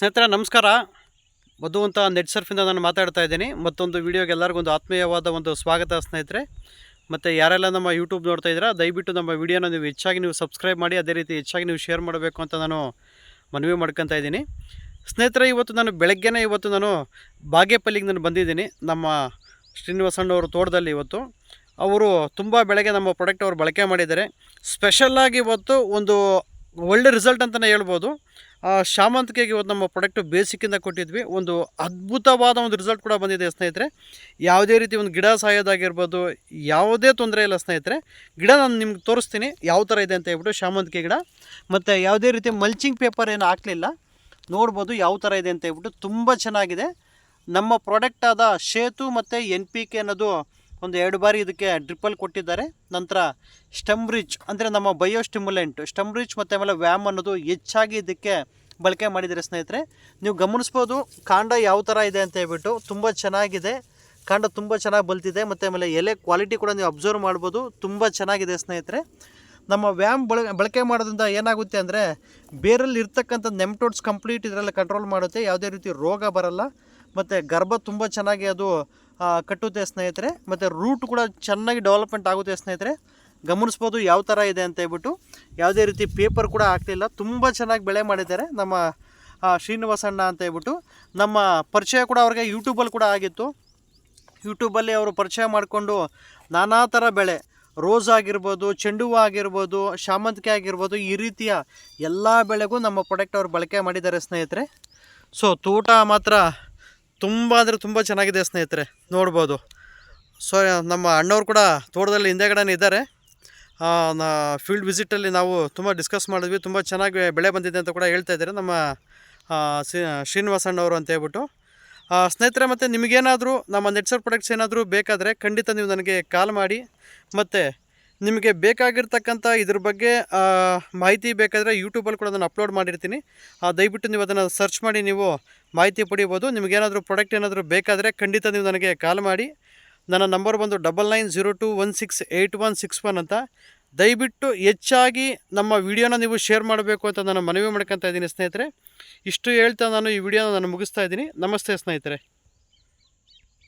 ಸ್ನೇಹಿತರೆ, ನಮಸ್ಕಾರ. ಮಧು ಅಂತ ನೆಟ್ ಸರ್ಫಿಂದ ನಾನು ಮಾತಾಡ್ತಾ ಇದ್ದೀನಿ. ಮತ್ತೊಂದು ವೀಡಿಯೋಗೆ ಎಲ್ಲರಿಗೂ ಒಂದು ಆತ್ಮೀಯವಾದ ಒಂದು ಸ್ವಾಗತ ಸ್ನೇಹಿತರೆ. ಮತ್ತು ಯಾರೆಲ್ಲ ನಮ್ಮ ಯೂಟ್ಯೂಬ್ ನೋಡ್ತಾ ಇದ್ದೀರಾ, ದಯವಿಟ್ಟು ನಮ್ಮ ವಿಡಿಯೋನ ನೀವು ಹೆಚ್ಚಾಗಿ ನೀವು ಸಬ್ಸ್ಕ್ರೈಬ್ ಮಾಡಿ, ಅದೇ ರೀತಿ ಹೆಚ್ಚಾಗಿ ನೀವು ಶೇರ್ ಮಾಡಬೇಕು ಅಂತ ನಾನು ಮನವಿ ಮಾಡ್ಕೊತಾ ಇದ್ದೀನಿ. ಸ್ನೇಹಿತರೆ, ಇವತ್ತು ನಾನು ಬೆಳಗ್ಗೆನೇ ಇವತ್ತು ನಾನು ಬಾಗೇಪಲ್ಲಿಗೆ ನಾನು ಬಂದಿದ್ದೀನಿ. ನಮ್ಮ ಶ್ರೀನಿವಾಸಣ್ಣವ್ರ ತೋಟದಲ್ಲಿ ಇವತ್ತು. ಅವರು ತುಂಬ ಬೆಳಗ್ಗೆ ನಮ್ಮ ಪ್ರಾಡಕ್ಟ್ ಅವರು ಬಳಕೆ ಮಾಡಿದ್ದಾರೆ. ಸ್ಪೆಷಲ್ಲಾಗಿ ಇವತ್ತು ಒಂದು ಒಳ್ಳೆ ರಿಸಲ್ಟ್ ಅಂತಲೇ ಹೇಳ್ಬೋದು. ಆ, ಶಾಮಂತಿಗೆಗೆ ಇವತ್ತು ನಮ್ಮ ಪ್ರಾಡಕ್ಟು ಬೇಸಿಕ್ಕಿಂದ ಕೊಟ್ಟಿದ್ವಿ. ಒಂದು ಅದ್ಭುತವಾದ ಒಂದು ರಿಸಲ್ಟ್ ಕೂಡ ಬಂದಿದೆ ಸ್ನೇಹಿತರೆ. ಯಾವುದೇ ರೀತಿ ಒಂದು ಗಿಡ ಸಾಯೋದಾಗಿರ್ಬೋದು ಯಾವುದೇ ತೊಂದರೆ ಇಲ್ಲ ಸ್ನೇಹಿತರೆ. ಗಿಡ ನಾನು ನಿಮ್ಗೆ ತೋರಿಸ್ತೀನಿ ಯಾವ ಥರ ಇದೆ ಅಂತ ಹೇಳ್ಬಿಟ್ಟು ಶಾಮಂತಿಗೆ ಗಿಡ. ಮತ್ತು ಯಾವುದೇ ರೀತಿ ಮಲ್ಚಿಂಗ್ ಪೇಪರ್ ಏನು ಹಾಕಲಿಲ್ಲ ನೋಡ್ಬೋದು ಯಾವ ಥರ ಇದೆ ಅಂತ ಹೇಳ್ಬಿಟ್ಟು ತುಂಬ ಚೆನ್ನಾಗಿದೆ. ನಮ್ಮ ಪ್ರಾಡಕ್ಟಾದ ಶೇತು ಮತ್ತು ಎನ್ ಪಿ ಕೆ ಅನ್ನೋದು ಒಂದು ಎರಡು ಬಾರಿ ಇದಕ್ಕೆ ಡ್ರಿಪ್ಪಲ್ ಕೊಟ್ಟಿದ್ದಾರೆ. ನಂತರ ಸ್ಟಮ್ ರಿಚ್ ಅಂದರೆ ನಮ್ಮ ಬಯೋ ಸ್ಟಿಮ್ಯುಲೆಂಟ್ ಸ್ಟಮ್ ರಿಚ್ ಮತ್ತು ಆಮೇಲೆ ವ್ಯಾಮ್ ಅನ್ನೋದು ಹೆಚ್ಚಾಗಿ ಇದಕ್ಕೆ ಬಳಕೆ ಮಾಡಿದರೆ ಸ್ನೇಹಿತರೆ. ನೀವು ಗಮನಿಸ್ಬೋದು, ಕಾಂಡ ಯಾವ ಥರ ಇದೆ ಅಂತ ಹೇಳ್ಬಿಟ್ಟು ತುಂಬ ಚೆನ್ನಾಗಿದೆ. ಕಾಂಡ ತುಂಬ ಚೆನ್ನಾಗಿ ಬಲ್ತಿದೆ ಮತ್ತು ಆಮೇಲೆ ಎಲೆ ಕ್ವಾಲಿಟಿ ಕೂಡ ನೀವು ಅಬ್ಸರ್ವ್ ಮಾಡ್ಬೋದು, ತುಂಬ ಚೆನ್ನಾಗಿದೆ ಸ್ನೇಹಿತರೆ. ನಮ್ಮ ವ್ಯಾಮ್ ಬಳ ಬಳಕೆ ಮಾಡೋದ್ರಿಂದ ಏನಾಗುತ್ತೆ ಅಂದರೆ ಬೇರಲ್ಲಿ ಇರ್ತಕ್ಕಂಥ ನೆಮ್ಟೋಡ್ಸ್ ಕಂಪ್ಲೀಟ್ ಇದರಲ್ಲಿ ಕಂಟ್ರೋಲ್ ಮಾಡುತ್ತೆ, ಯಾವುದೇ ರೀತಿ ರೋಗ ಬರಲ್ಲ. ಮತ್ತು ಗರ್ಭ ತುಂಬ ಚೆನ್ನಾಗಿ ಅದು ಕಟ್ಟುತ್ತೆ ಸ್ನೇಹಿತರೆ, ಮತ್ತು ರೂಟ್ ಕೂಡ ಚೆನ್ನಾಗಿ ಡೆವಲಪ್ಮೆಂಟ್ ಆಗುತ್ತೆ ಸ್ನೇಹಿತರೆ. ಗಮನಿಸ್ಬೋದು ಯಾವ ಥರ ಇದೆ ಅಂತ ಹೇಳ್ಬಿಟ್ಟು. ಯಾವುದೇ ರೀತಿ ಪೇಪರ್ ಕೂಡ ಆಗ್ತಿಲ್ಲ ತುಂಬ ಚೆನ್ನಾಗಿ ಬೆಳೆ ಮಾಡಿದ್ದಾರೆ ನಮ್ಮ ಶ್ರೀನಿವಾಸ ಶ್ರೀನಿವಾಸಣ್ಣ ಅಂತ ಹೇಳ್ಬಿಟ್ಟು. ನಮ್ಮ ಪರಿಚಯ ಕೂಡ ಅವ್ರಿಗೆ ಯೂಟ್ಯೂಬಲ್ಲಿ ಕೂಡ ಆಗಿತ್ತು. ಯೂಟ್ಯೂಬಲ್ಲಿ ಅವರು ಪರಿಚಯ ಮಾಡಿಕೊಂಡು ನಾನಾ ಥರ ಬೆಳೆ ರೋಸ್ ಆಗಿರ್ಬೋದು, ಚೆಂಡು ಹೂವು ಆಗಿರ್ಬೋದು ಶಾಮಂತಿಕೆ ಆಗಿರ್ಬೋದು, ಈ ರೀತಿಯ ಎಲ್ಲ ಬೆಳೆಗೂ ನಮ್ಮ ಪ್ರಾಡಕ್ಟ್ ಅವರು ಬಳಕೆ ಮಾಡಿದ್ದಾರೆ ಸ್ನೇಹಿತರೆ. ಸೊ ತೋಟ ಮಾತ್ರ ತುಂಬ ಅಂದರೆ ತುಂಬ ಚೆನ್ನಾಗಿದೆ ಸ್ನೇಹಿತರೆ, ನೋಡ್ಬೋದು. ಸೊ ನಮ್ಮ ಅಣ್ಣವ್ರು ಕೂಡ ತೋಟದಲ್ಲಿ ಹಿಂದೆಗಡೆನೇ ಇದ್ದಾರೆ. ಫೀಲ್ಡ್ ವಿಸಿಟಲ್ಲಿ ನಾವು ತುಂಬ ಡಿಸ್ಕಸ್ ಮಾಡಿದ್ವಿ, ತುಂಬ ಚೆನ್ನಾಗಿ ಬೆಳೆ ಬಂದಿದೆ ಅಂತ ಕೂಡ ಹೇಳ್ತಾ ಇದ್ದಾರೆ ನಮ್ಮ ಶ್ರೀನಿವಾಸ ಶ್ರೀ ಶ್ರೀನಿವಾಸ್ ಅಣ್ಣವರು ಅಂತ ಹೇಳ್ಬಿಟ್ಟು. ಸ್ನೇಹಿತರೆ, ಮತ್ತು ನಿಮಗೇನಾದರೂ ನಮ್ಮ ನೆಟ್ಸರ್ ಪ್ರಾಡಕ್ಟ್ಸ್ ಏನಾದರೂ ಬೇಕಾದರೆ ಖಂಡಿತ ನೀವು ನನಗೆ ಕಾಲ್ ಮಾಡಿ, ಮತ್ತು ನಿಮಗೆ ಬೇಕಾಗಿರ್ತಕ್ಕಂಥ ಇದ್ರ ಬಗ್ಗೆ ಮಾಹಿತಿ ಬೇಕಾದರೆ ಯೂಟ್ಯೂಬಲ್ಲಿ ಕೂಡ ನಾನು ಅಪ್ಲೋಡ್ ಮಾಡಿರ್ತೀನಿ. ದಯವಿಟ್ಟು ನೀವು ಅದನ್ನು ಸರ್ಚ್ ಮಾಡಿ, ನೀವು ಮಾಹಿತಿ ಪಡಿಬೋದು. ನಿಮಗೇನಾದರೂ ಪ್ರಾಡಕ್ಟ್ ಏನಾದರೂ ಬೇಕಾದರೆ ಖಂಡಿತ ನೀವು ನನಗೆ ಕಾಲ್ ಮಾಡಿ. ನನ್ನ ನಂಬರ್ ಬಂದು double nine zero two one six eight one six one ಅಂತ. ದಯವಿಟ್ಟು ಹೆಚ್ಚಾಗಿ ನಮ್ಮ ವಿಡಿಯೋನ ನೀವು ಶೇರ್ ಮಾಡಬೇಕು ಅಂತ ನಾನು ಮನವಿ ಮಾಡ್ಕೊತಾ ಇದ್ದೀನಿ ಸ್ನೇಹಿತರೆ. ಇಷ್ಟು ಹೇಳ್ತಾ ನಾನು ಈ ವಿಡಿಯೋನ ನಾನು ಮುಗಿಸ್ತಾ ಇದ್ದೀನಿ. ನಮಸ್ತೆ ಸ್ನೇಹಿತರೆ.